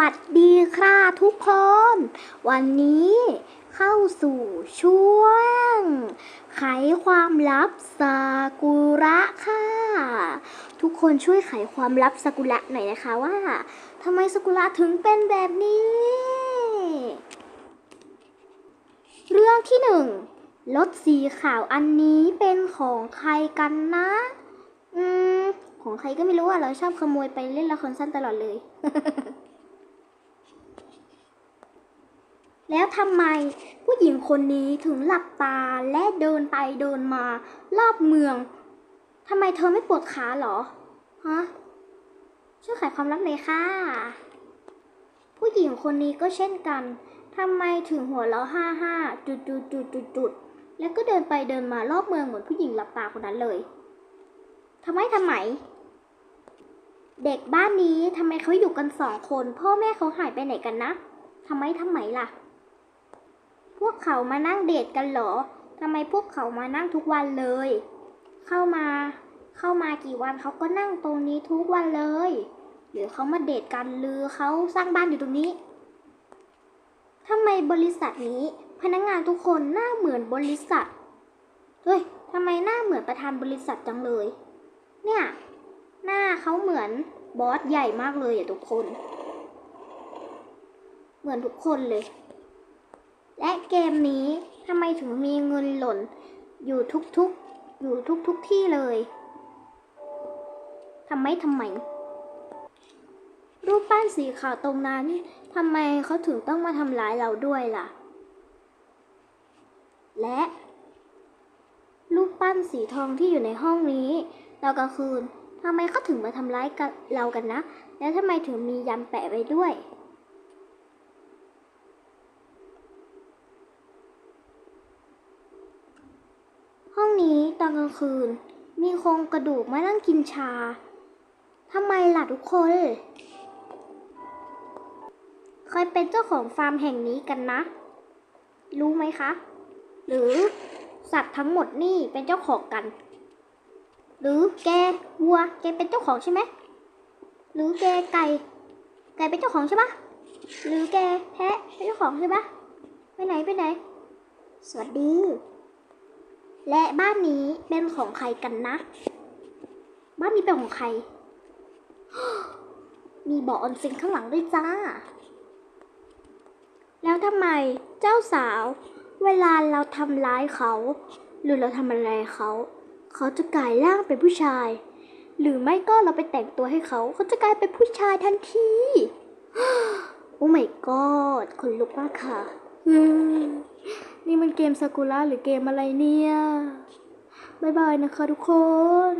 วัสดีค่ะทุกคน วันนี้เข้าสู่ช่วง ไขความลับซากุระค่ะ ทุกคนช่วยไขความลับซากุระหน่อยนะคะว่าทำไมซากุระถึงเป็นแบบนี้ เรื่องที่หนึ่งรถสีขาวอันนี้เป็นของใครกันนะ อืม ของใครก็ไม่รู้อะ เราชอบขโมยไปเล่นละครสั้นตลอดเลย แล้ว ทำไม ผู้หญิงคนนี้ถึงหลับตาและเดินไปเดินมารอบเมืองทำไมเธอไม่ปวดขาหรอ ฮะ ช่วยไขความลับเลยค่ะ ผู้หญิงคนนี้ก็เช่นกันทำไมถึงหัวเราะห้าห้าจุดจุดจุดจุดจุดแล้วก็เดินไปเดินมารอบเมืองเหมือนผู้หญิงหลับตาคนนั้นเลยทำไมทำไม เด็กบ้านนี้ทำไมเขาอยู่กันสองคน พ่อแม่เขาหายไปไหนกันนะทำไมทำไมล่ะ พวกเขามานั่งเดทกันเหรอทำไมพวกเขามานั่งทุกวันเลย เข้ามา เข้ามากี่วันเขาก็นั่งตรงนี้ทุกวันเลย หรือเขามาเดทกันหรือเขาสร้างบ้านอยู่ตรงนี้ทำไมบริษัทนี้พนักงานทุกคนหน้าเหมือนบริษัท เฮ้ยทำไมหน้าเหมือนประธานบริษัทจังเลย เนี่ย หน้าเขาเหมือนบอสใหญ่มากเลยอะทุกคน เหมือนทุกคนเลย และเกมนี้ทำไมถึงมีเงินหล่น อยู่ทุกๆ อยู่ทุกๆที่เลยทำไมทำไม รูปปั้นสีขาวตรงนั้นทำไมเขาถึงต้องมาทำร้ายเราด้วยล่ะ และรูปปั้นสีทองที่อยู่ในห้องนี้ตอนกลางคืนทำไมเขาถึงมาทำร้ายเรากันนะ แล้วทำไมถึงมียันแปะไว้ด้วย ห้องนี้ตอนกลางคืน มีโครงกระดูกมานั่งกินชาทำไมล่ะทุกคน เคยเป็นเจ้าของฟาร์มแห่งนี้กันนะ รู้ไหมคะ หรือสัตว์ทั้งหมดนี่เป็นเจ้าของกัน หรือแกวัวแกเป็นเจ้าของใช่ไหม หรือแกไก่ไก่เป็นเจ้าของใช่ปะหรือแกแพะเป็นเจ้าของใช่ปะไปไหนไปไหน สวัสดี และบ้านนี้เป็นของใครกันนะ บ้านนี้เป็นของใคร มีบ่อออนเซ็นข้างหลังด้วยจ้า แล้วทำไมเจ้าสาว เวลาเราทำร้ายเขา หรือเราทำอะไรเขา เขาจะกลายร่างเป็นผู้ชาย หรือไม่ก็เราไปแต่งตัวให้เขา เขาจะกลายเป็นผู้ชายทันทีโอ้ my god ขนลุกมากค่ะ นี่มันเกมซากุระหรือเกมอะไรเนี่ย บ๊ายบายนะคะทุกคน